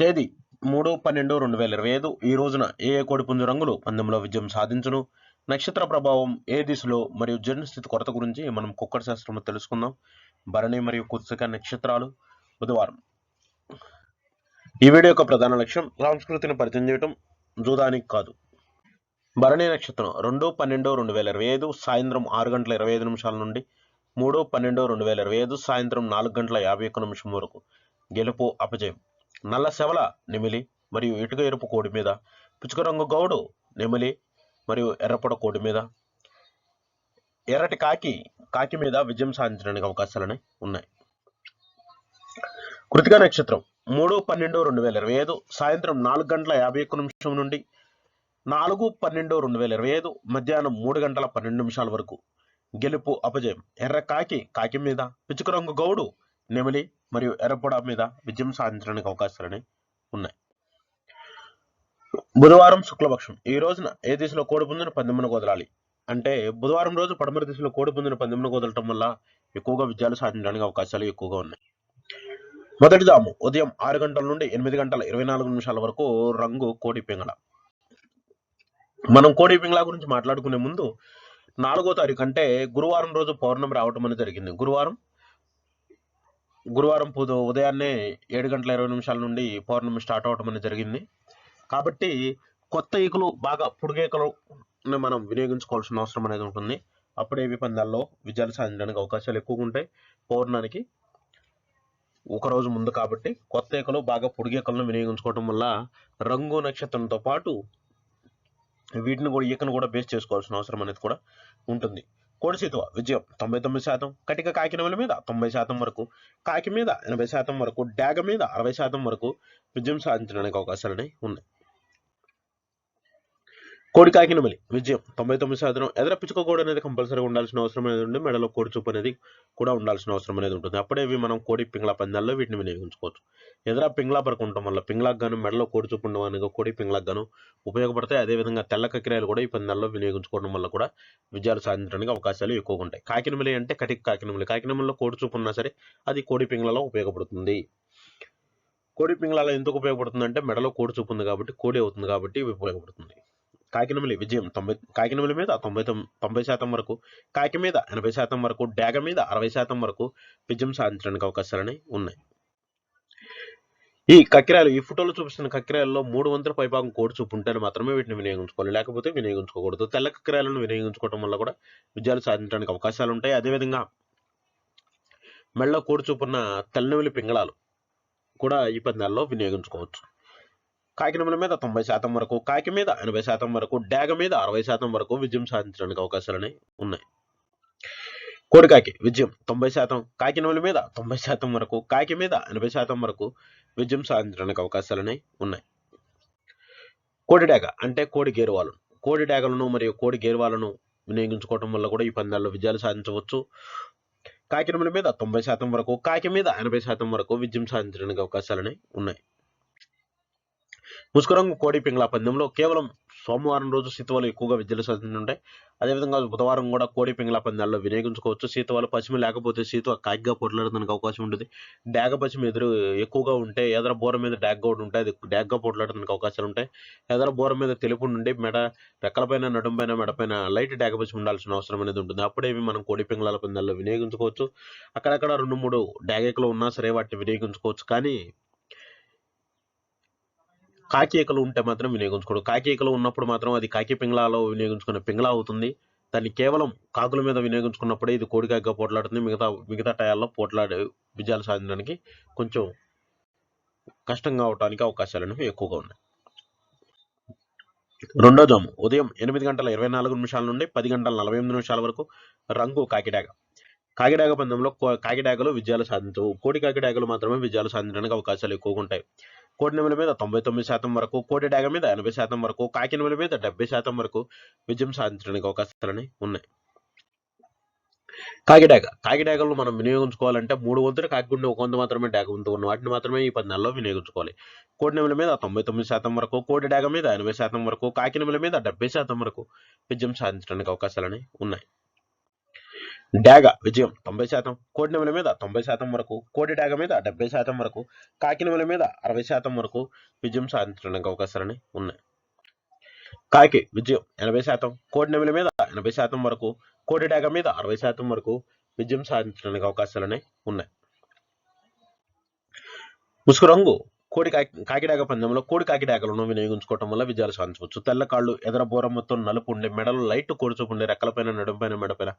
తేదీ మూడు పన్నెండు రెండు వేల ఇరవై ఐదు. ఈ రోజున ఏ ఏ కోడిపుంజు రంగులు పందెంలో విజయం సాధించును? నక్షత్ర ప్రభావం ఏ దిశలో మరియు జన్మస్థితి కొరత గురించి మనం కుక్కడి శాస్త్రంలో తెలుసుకుందాం. భరణి మరియు కుత్సిక నక్షత్రాలు బుధవారం. ఈ వీడియో యొక్క ప్రధాన లక్ష్యం సంస్కృతిని పరిచయం చేయటం జూదానికి కాదు. భరణి నక్షత్రం రెండు పన్నెండు రెండు వేల ఇరవై ఐదు సాయంత్రం ఆరు గంటల ఇరవై ఐదు నిమిషాల నుండి మూడు పన్నెండు రెండు వేల ఇరవై ఐదు సాయంత్రం నాలుగు గంటల యాభై ఒక్క నిమిషం వరకు. గెలుపు అపజయం. నల్ల శవల నెమిలి మరియు ఇటుక ఎరుపు కోడి మీద పిచ్చుక రంగు గౌడు నెమిలి మరియు ఎర్రపొడ కోడి మీద. ఎర్రటి కాకి కాకి మీద విజయం సాధించడానికి అవకాశాలని ఉన్నాయి. కృతిక నక్షత్రం మూడు పన్నెండు రెండు వేల ఇరవై ఐదు సాయంత్రం నాలుగు గంటల యాభై ఒక్క నిమిషం నుండి నాలుగు పన్నెండు రెండు వేల ఇరవై ఐదు మధ్యాహ్నం మూడు గంటల పన్నెండు నిమిషాల వరకు గెలుపు అపజయం. ఎర్ర కాకి కాకి మీద పిచ్చుక రంగు గౌడు నెమలి మరియు ఎర్రపొడ మీద విజయం సాధించడానికి అవకాశాలని ఉన్నాయి. బుధవారం శుక్లపక్షం. ఈ రోజున ఏ దిశలో కోడిపుంజును పందెమును కుదలాలి అంటే బుధవారం రోజు పడమర దిశలో కోడిపుంజును పందెమును కుదలటం వల్ల ఎక్కువగా విజయాలు సాధించడానికి అవకాశాలు ఎక్కువగా ఉన్నాయి. మొదటి జాము ఉదయం ఆరు గంటల నుండి ఎనిమిది గంటల ఇరవై నాలుగు నిమిషాల వరకు రంగు కోడి పింగళ. మనం కోడి పింగళ గురించి మాట్లాడుకునే ముందు నాలుగో తారీఖు అంటే గురువారం రోజు పౌర్ణమి రావటం అనేది జరిగింది. గురువారం గురువారం పూజ ఉదయాన్నే ఏడు గంటల ఇరవై నిమిషాల నుండి పౌర్ణమి స్టార్ట్ అవటం అనేది జరిగింది. కాబట్టి కొత్త ఈకలు బాగా పుడిగేకలు మనం వినియోగించుకోవాల్సిన అవసరం అనేది ఉంటుంది. అప్పుడే ఇవి పందాల్లో విజయాలు సాధించడానికి అవకాశాలు ఎక్కువగా ఉంటాయి. పౌర్ణానికి ఒక రోజు ముందు కాబట్టి కొత్త ఈకలు బాగా పుడిగేకలను వినియోగించుకోవడం వల్ల రంగు నక్షత్రంతో పాటు వీటిని కూడా ఈకను కూడా బేస్ చేసుకోవాల్సిన అవసరం అనేది కూడా ఉంటుంది. కోడిసీతువ విజయం. తొంభై తొమ్మిది శాతం కటిక కాకినవల మీద తొంభై శాతం వరకు కాకి మీద ఎనభై శాతం వరకు డాగ మీద అరవై శాతం వరకు విజయం సాధించడానికి అవకాశాలని ఉన్నాయి. కోడి కాకినమలి విజయం. తొంభై తొమ్మిది శాతం ఎదర పిచ్చుక అనేది కంపల్సరీగా ఉండాల్సిన అవసరం అనేది ఉంది. మెడలో కోడి చూపు అనేది కూడా ఉండాల్సిన అవసరం అనేది ఉంటుంది. అప్పుడే ఇవి మనం కోడి పింగ్లా పందాల్లో వీటిని వినియోగించుకోవచ్చు ఎదర పింగ్లా పరుకుంటాం వల్ల పింగ్లాకు గాను మెడలో కోడి చూపు ఉండడం అనేది కోడి పింగ్లాకు గాను ఉపయోగపడతాయి. అదేవిధంగా తెల్ల కక్కిరాయలు కూడా ఈ పందాల్లో వినియోగించుకోవడం వల్ల కూడా విజయాలు సాధించడానికి అవకాశాలు ఎక్కువగా ఉంటాయి. కాకినమలి అంటే కటిక కాకినమలి కాకినమలిలో కోడి చూపు ఉన్నా సరే అది కోడి పింగ్లలో ఉపయోగపడుతుంది. కోడి పింగ్లాలో ఎందుకు ఉపయోగపడుతుంది అంటే మెడలో కోడి చూపు ఉంది కాబట్టి కోడి అవుతుంది కాబట్టి ఇవి ఉపయోగపడుతుంది. కాకినమిలి విజయం తొంభై కాకినమిలి మీద తొంభై తొమ్- తొంభై శాతం వరకు కాకి మీద ఎనభై శాతం వరకు డాగ మీద అరవై శాతం వరకు విజయం సాధించడానికి అవకాశాలని ఉన్నాయి. ఈ కక్కిరాలు ఈ ఫోటోలో చూపిస్తున్న కక్కిరాలలో మూడు వంతుల పైభాగం కోడి చూపు ఉంటేనే మాత్రమే వీటిని వినియోగించుకోవాలి. లేకపోతే వినియోగించుకోకూడదు. తెల్ల కక్కిరాలను వినియోగించుకోవడం వల్ల కూడా విజయాలు సాధించడానికి అవకాశాలు ఉంటాయి. అదేవిధంగా మెళ్ళ కోడి చూపున్న తెల్లనవిలి పింగళాలు కూడా ఈ పందాల్లో వినియోగించుకోవచ్చు. కాకినముల మీద తొంభై శాతం వరకు కాకి మీద ఎనభై శాతం వరకు డాగ మీద అరవై శాతం వరకు విజయం సాధించడానికి అవకాశాలని ఉన్నాయి. కోడికాకి విజయం తొంభై శాతం కాకినముల మీద తొంభై శాతం వరకు కాకి మీద ఎనభై శాతం వరకు విజయం సాధించడానికి అవకాశాలని ఉన్నాయి. కోడి డాగ అంటే కోడి గేరువాలను కోడి డాగలను మరియు కోడి గేరువాలను వినియోగించుకోవడం వల్ల కూడా ఈ పందాల్లో విజయాలు సాధించవచ్చు. కాకినముల మీద తొంభై శాతం వరకు కాకి మీద ఎనభై శాతం వరకు విజయం సాధించడానికి అవకాశాలని ఉన్నాయి. ముసుగురంగు కోడి పింగళ పందెంలో కేవలం సోమవారం రోజు శీతవాలు ఎక్కువగా విద్యలు సాధించుంటాయి అదేవిధంగా బుధవారం కూడా కోడి పింగళ పందాల్లో వినియోగించుకోవచ్చు. శీతవాలు పశ్చిమ లేకపోతే సీత కాగ్గా పొట్లాడడానికి అవకాశం ఉంటుంది. డాగ పశ్చిమ ఎదురు ఎక్కువగా ఉంటే ఎదర బోర మీద డాగ్ కూడా ఉంటాయి. అది డాగ్గా పొట్లాడడానికి అవకాశాలు ఉంటాయి. ఎదర బోర మీద తెలుపు నుండి మెడ రెక్కలపైన నడుంపైన మెడపైన లైట్ డాగ పశ్చిమ ఉండాల్సిన అవసరం అనేది ఉంటుంది. అప్పుడే మనం కోడి పింగళాల పందాల్లో వినియోగించుకోవచ్చు. అక్కడక్కడ రెండు మూడు డాగేకులు ఉన్నా సరే వాటిని వినియోగించుకోవచ్చు. కానీ కాకి ఈకలు ఉంటే మాత్రం వినియోగించుకోడు. కాకి ఈకలు ఉన్నప్పుడు మాత్రం అది కాకి పింగ్లాలో వినియోగించుకునే పింగ్లా అవుతుంది. దాన్ని కేవలం కాకుల మీద వినియోగించుకున్నప్పుడే ఇది కోడికాయగా పోట్లాడుతుంది. మిగతా మిగతా టయాల్లో పోట్లాడే విజయాలు సాధించడానికి కొంచెం కష్టంగా అవడానికి అవకాశాలు అనేవి ఎక్కువగా ఉన్నాయి. రెండో జాము. ఉదయం ఎనిమిది గంటల ఇరవై నాలుగు నిమిషాల నుండి పది గంటల నలభై ఎనిమిది నిమిషాల వరకు రంగు కాకిడాగ. కాకిడాగ పందెంలో కాకిడాగలో విజయాలు సాధించవు. కోడి కాకిడాగలు మాత్రమే విజయాలు సాధించడానికి అవకాశాలు ఎక్కువగా ఉంటాయి. కోడి నెమల మీద తొంభై తొమ్మిది శాతం వరకు కోడి డాగ మీద ఎనభై శాతం వరకు కాకినెమల మీద డెబ్బై శాతం వరకు విజయం సాధించడానికి అవకాశాలని ఉన్నాయి. కాకిడాగ కాకిడాగలను మనం వినియోగించుకోవాలంటే మూడు వంతులు కాకిగుండి ఒక వంతు మాత్రమే డాగ వంతు ఉన్న వాటిని మాత్రమే ఈ పది నెలల్లో వినియోగించుకోవాలి. కోడి నెమల మీద తొంభై తొమ్మిది శాతం వరకు కోడి డాగ మీద ఎనభై శాతం వరకు కాకినెమల మీద డెబ్బై శాతం వరకు విజయం సాధించడానికి అవకాశాలని ఉన్నాయి. డాగ విజయం. తొంభై శాతం. కోడినెమల మీద తొంభై శాతం వరకు కోడి డాగ మీద డెబ్బై శాతం వరకు కాకినెమల మీద అరవై శాతం వరకు విజయం సాధించడానికి అవకాశాలని ఉన్నాయి. కాకి విజయం ఎనభై శాతం. కోడినెమల మీద ఎనభై శాతం వరకు కోడి డాగ మీద అరవై శాతం వరకు విజయం సాధించడానికి అవకాశాలని ఉన్నాయి. ముసుగు రంగు కోడి కాకిడాక పందెంలో కోడి కాకిడాకలను వినియోగించుకోవడం వల్ల విజయాలు సాధించవచ్చు. తెల్ల కాళ్ళు ఎదర మొత్తం నలుపు ఉండే మెడలు లైట్ కోడిచూపు ఉండి రెక్కలపైన నడుంపైన మెడపైన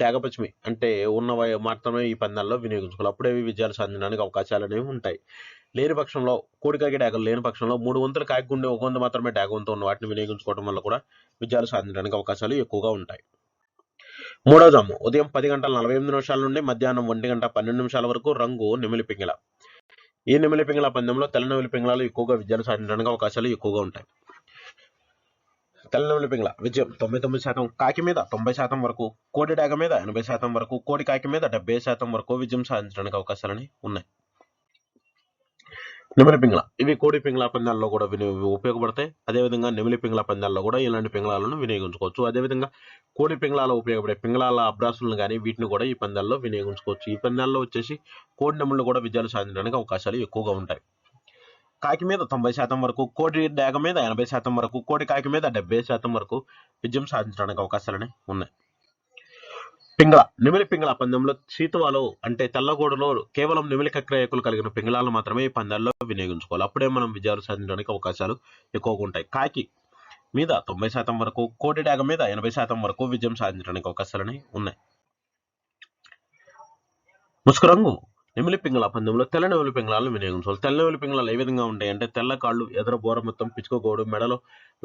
డాగపచ్చిమి అంటే ఉన్న మాత్రమే ఈ పందాల్లో వినియోగించుకోవాలి. అప్పుడే విజయాలు సాధించడానికి అవకాశాలు అనేవి ఉంటాయి. లేని పక్షంలో కోడి కాకిడాకలు లేని పక్షంలో మూడు వంతులు కాకి ఒక వంద మాత్రమే డాగ వంతు ఉన్న వాటిని వినియోగించుకోవడం వల్ల కూడా విజయాలు సాధించడానికి అవకాశాలు ఎక్కువగా ఉంటాయి. మూడో జాము ఉదయం పది గంటల నలభై ఎనిమిది నిమిషాల నుండి మధ్యాహ్నం ఒంటి గంట పన్నెండు నిమిషాల వరకు రంగు నిమిలి పింగిల ఈ నెమిలి పింగళ పందెంలో తెల్ల నెమిలి పింగళాలు ఎక్కువగా విజయాలు సాధించడానికి అవకాశాలు ఎక్కువగా ఉంటాయి. తెల్ల నెమిలి పింగళ విజయం తొంభై తొమ్మిది శాతం కాకి మీద తొంభై శాతం వరకు కోడి డాగ మీద ఎనభై శాతం వరకు కోడి కాకి మీద డెబ్బై శాతం వరకు విజయం సాధించడానికి అవకాశాలని ఉన్నాయి. నెమిలి పింగళ. ఇవి కోడి పింగళ పందాల్లో కూడా విని ఉపయోగపడతాయి. అదేవిధంగా నెమిలి పింగళ పందాల్లో కూడా ఇలాంటి పింగళాలను వినియోగించుకోవచ్చు. అదేవిధంగా కోడి పింగళాలో ఉపయోగపడే పింగళాల అభ్రాసులను కానీ వీటిని కూడా ఈ పందాల్లో వినియోగించుకోవచ్చు. ఈ పందాల్లో వచ్చేసి కోడి నెమళ్ళు కూడా విజయాలు సాధించడానికి అవకాశాలు ఎక్కువగా ఉంటాయి. కాకి మీద తొంభై శాతం వరకు కోడి డేగ మీద ఎనభై శాతం వరకు కోడి కాకి మీద డెబ్బై శాతం వరకు విజయం సాధించడానికి అవకాశాలనే ఉన్నాయి. పింగళ నిమిలి పింగళ పందెంలో సీతువాలో అంటే తెల్లగోడలో కేవలం నిమిలి కక్రయకులు కలిగిన పింగళాలు మాత్రమే ఈ పందాల్లో వినియోగించుకోవాలి. అప్పుడే మనం విజయాలు సాధించడానికి అవకాశాలు ఎక్కువగా ఉంటాయి. కాకి మీద తొంభై శాతం వరకు కోటి డాగ మీద ఎనభై శాతం వరకు విజయం సాధించడానికి అవకాశాలని ఉన్నాయి. ముసుకు రంగు నెమిలి పింగళ పందెంలో తెల్ల నెమిలి పింగళాలను వినియోగించాలి. తెల్ల నెమిలి పింగళాలు ఏ విధంగా ఉంటాయి అంటే తెల్ల కాళ్ళు ఎదుర బోర మొత్తం పిచ్చుకోగోడు మెడలో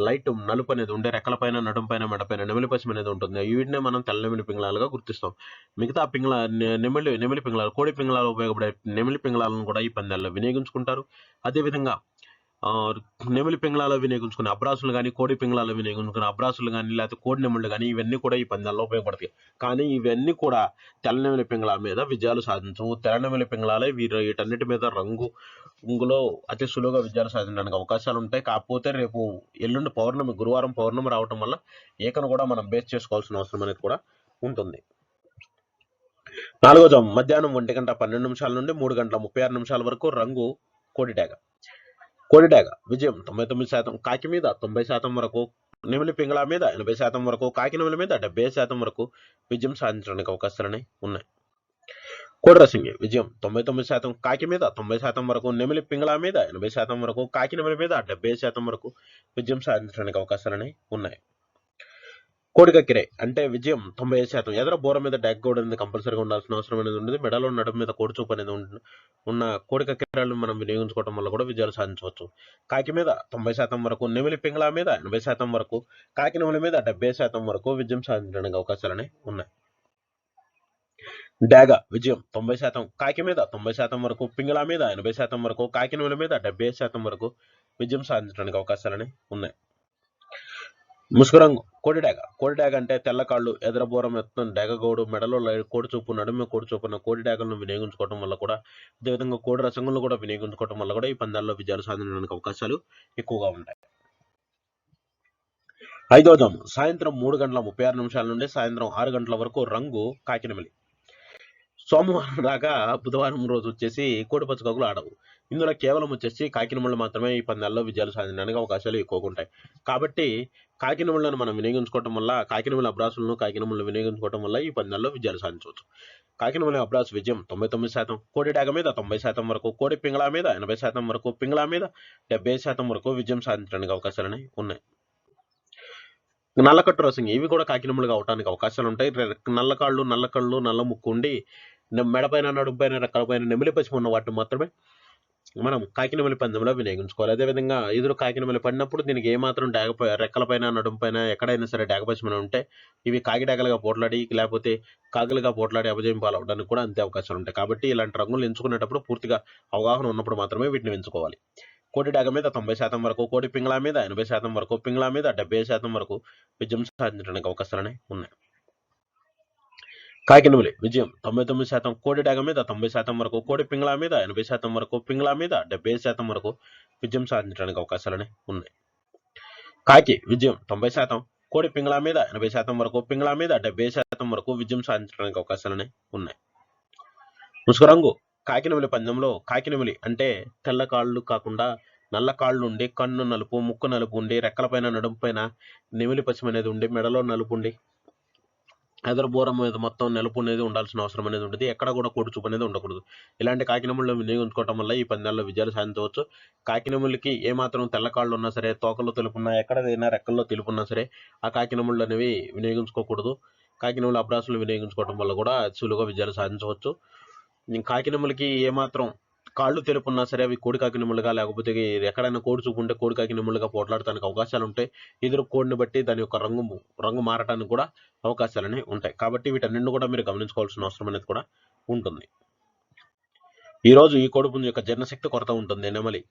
లైట్ నలుపు అనేది ఉండే రెక్కల పైన నడుం పైన మెడ పైన నెమిలి పశ్చిమ అనేది ఉంటుంది. వీటినే మనం తెల్ల నెమిలి పింగళాలుగా గుర్తిస్తాం. మిగతా పింగళ నెమిలి నెమిలి పింగళాలు కోడి పింగళాలు ఉపయోగపడే నెమిలి పింగళాలను కూడా ఈ పందాల్లో వినియోగించుకుంటారు. అదేవిధంగా నెమిలి పింగళాలు వినియోగించుకునే అబ్రాసులు కానీ కోడి పింగళాలు వినియోగించుకునే అబ్రాసులు కానీ లేకపోతే కోడి నెమిళ్ళు కానీ ఇవన్నీ కూడా ఈ పందాల్లో ఉపయోగపడతాయి. కానీ ఇవన్నీ కూడా తెల్ల నెమిలి పింగళాల మీద విజయాలు సాధించవు. తెల్ల నెమిలి పింగళాలే వీరు వీటన్నిటి మీద రంగు రంగులో అతి సులువుగా విజయాలు సాధించడానికి అవకాశాలు ఉంటాయి. కాకపోతే రేపు ఎల్లుండి పౌర్ణమి గురువారం పౌర్ణమి రావటం వల్ల ఏకను కూడా మనం బేస్ చేసుకోవాల్సిన అవసరం అనేది కూడా ఉంటుంది. నాలుగో జాము మధ్యాహ్నం ఒంటి గంట పన్నెండు నిమిషాల నుండి మూడు గంటల ముప్పై ఆరు నిమిషాల వరకు రంగు కోడి డాగ విజయం తొంభై తొమ్మిది శాతం కాకి మీద తొంభై శాతం వరకు నెమిలి పింగళ మీద ఎనభై శాతం వరకు కాకి నెమిలి మీద డెబ్బై శాతం వరకు విజయం సాధించడానికి అవకాశాలని ఉన్నాయి. కోడరసింగి విజయం తొంభై తొమ్మిది శాతం కాకి మీద తొంభై శాతం వరకు నెమిలి పింగళ మీద ఎనభై శాతం వరకు కాకి నెమిలి మీద డెబ్బై శాతం వరకు విజయం సాధించడానికి అవకాశాలని ఉన్నాయి. కోడిక అంటే విజయం తొంభై ఐదు శాతం. ఎదర బోర మీద డాగ్ గోడ అనేది కంపల్సరీగా ఉండాల్సిన అవసరం అనేది ఉండేది. మెడలో నడుము మీద కోడి చూపు అనేది ఉన్న కోడికక్కిరాలను మనం వినియోగించుకోవడం వల్ల కూడా విజయాలు సాధించవచ్చు. కాకి మీద తొంభై శాతం వరకు నెమిలి పింగళ మీద ఎనభై శాతం వరకు కాకి నెమిలి మీద డెబ్బై శాతం వరకు విజయం సాధించడానికి అవకాశాలనే ఉన్నాయి. డాగ విజయం తొంభై శాతం కాకి మీద తొంభై శాతం వరకు పింగళ మీద ఎనభై శాతం వరకు కాకి నెమిలి మీద డెబ్బై శాతం వరకు విజయం సాధించడానికి అవకాశాలని ఉన్నాయి. ముసుగురంగు. కోడి డాగ. కోడి డాగ అంటే తెల్ల కాళ్ళు ఎదరబోరం ఎత్తున డెగగోడు మెడలో కోడి చూపు నడుమ కోడి చూపున్న కోడి డాగలను వినియోగించుకోవడం వల్ల కూడా అదేవిధంగా కోడి రసంగులను కూడా వినియోగించుకోవడం వల్ల కూడా ఈ పందాల్లో విజయాలు సాధించడానికి అవకాశాలు ఎక్కువగా ఉంటాయి. ఐదో జాము సాయంత్రం మూడు గంటల ముప్పై ఆరు నిమిషాల నుండి సాయంత్రం ఆరు గంటల వరకు రంగు కాకినమిలి సోమవారం దాకా బుధవారం రోజు వచ్చేసి కోడి పచ్చకాకులు ఆడవు. ఇందులో కేవలం వచ్చేసి కాకినమళ్ళు మాత్రమే ఈ పది నెలల్లో విజయాలు సాధించడానికి అవకాశాలు ఎక్కువగా ఉంటాయి. కాబట్టి కాకినమళ్ళను మనం వినియోగించుకోవడం వల్ల కాకినముల అభ్రాసులను కాకినములను వినియోగించుకోవడం వల్ల ఈ పది నెలల్లో విజయాలు సాధించవచ్చు. కాకినమల్లి అభ్రాసు విజయం తొంభై తొమ్మిది శాతం కోడి డాగ మీద తొంభై శాతం వరకు కోడి పింగళా మీద ఎనభై శాతం వరకు పింగళ మీద డెబ్బై శాతం వరకు విజయం సాధించడానికి అవకాశాలు ఉన్నాయి. నల్లకట్టు రసింగి ఇవి కూడా కాకినములుగా అవడానికి అవకాశాలు ఉంటాయి. రె- నల్ల కాళ్ళు నల్ల కళ్ళు నల్ల ముక్కు ఉండి మెడపైన నడుంపైన రెక్కలపైన నెమిలి పసి ఉన్న వాటిని మాత్రమే మనం కాకినమలి పందెంలో వినియోగించుకోవాలి. అదేవిధంగా ఎదురు కాకినమలి పడినప్పుడు దీనికి ఏమాత్రం డాగ రెక్కలపైన నడుంపైన ఎక్కడైనా సరే డాగపసిమైన ఉంటే ఇవి కాకిడాగలుగా పోట్లాడి లేకపోతే కాకులుగా పోట్లాడి అపజయం పాలవడానికి కూడా అంతే అవకాశాలు ఉంటాయి. కాబట్టి ఇలాంటి రంగులు ఎంచుకునేటప్పుడు పూర్తిగా అవగాహన ఉన్నప్పుడు మాత్రమే వీటిని ఎంచుకోవాలి. కోడి డాగ మీద తొంభై శాతం వరకు కోటి పింగళ మీద ఎనభై శాతం వరకు పింగళ మీద డెబ్బై శాతం వరకు విజయం సాధించడానికి అవకాశాలనే ఉన్నాయి. కాకినములి విజయం. తొంభై తొమ్మిది శాతం కోడి డాగ మీద తొంభై శాతం వరకు కోడి పింగళ మీద ఎనభై శాతం వరకు పింగళ మీద డెబ్బై శాతం వరకు విజయం సాధించడానికి అవకాశాలనే ఉన్నాయి. కాకి విజయం. తొంభై శాతం కోడి పింగళ మీద ఎనభై శాతం వరకు పింగళ మీద డెబ్బై శాతం వరకు విజయం సాధించడానికి అవకాశాలనే ఉన్నాయి. ముసుగు రంగు. కాకినెమిలి పందెంలో కాకినెమిలి అంటే తెల్ల కాళ్ళు కాకుండా నల్ల కాళ్ళు ఉండి కన్ను నలుపు ముక్కు నలుపు ఉండి రెక్కలపైన నడుము పైన నెమిలి పశ్చిమ అనేది ఉండి మెడలో నలుపు ఉండి ఎదరబూరం బోరం మీద మొత్తం నిలుపు అనేది ఉండాల్సిన అవసరం అనేది ఉంటుంది. ఎక్కడ కూడా కోడి అనేది ఉండకూడదు. ఇలాంటి కాకినెములను వినియోగించుకోవటం వల్ల ఈ పందాల్లో విజయాలు సాధించవచ్చు. కాకినెములకి ఏమాత్రం తెల్ల కాళ్ళు ఉన్నా సరే తోకల్లో తెలుపున్నా ఎక్కడైనా రెక్కల్లో తెలుపున్నా సరే ఆ కాకినముళ్ళు అనేవి వినియోగించుకోకూడదు కాకినెములు అభ్రాసులు వినియోగించుకోవడం వల్ల కూడా సులువుగా విజయాలు సాధించవచ్చు. కాకినములకి ఏమాత్రం కాళ్ళు తెలుపున్నా సరే అవి కోడికాకి కాకినెములుగా లేకపోతే ఎక్కడైనా కోడి చూపు ఉంటే కోడి పోట్లాడటానికి అవకాశాలు ఉంటాయి. ఎదురు కోడిని బట్టి దాని యొక్క రంగు రంగు మారటానికి కూడా అవకాశాలు ఉంటాయి. కాబట్టి వీటన్నింటిని కూడా మీరు గమనించుకోవాల్సిన అవసరం అనేది కూడా ఉంటుంది. ఈ రోజు ఈ కోడిపుంజు యొక్క జీర్ణశక్తి కొరత ఉంటుంది. నెమలి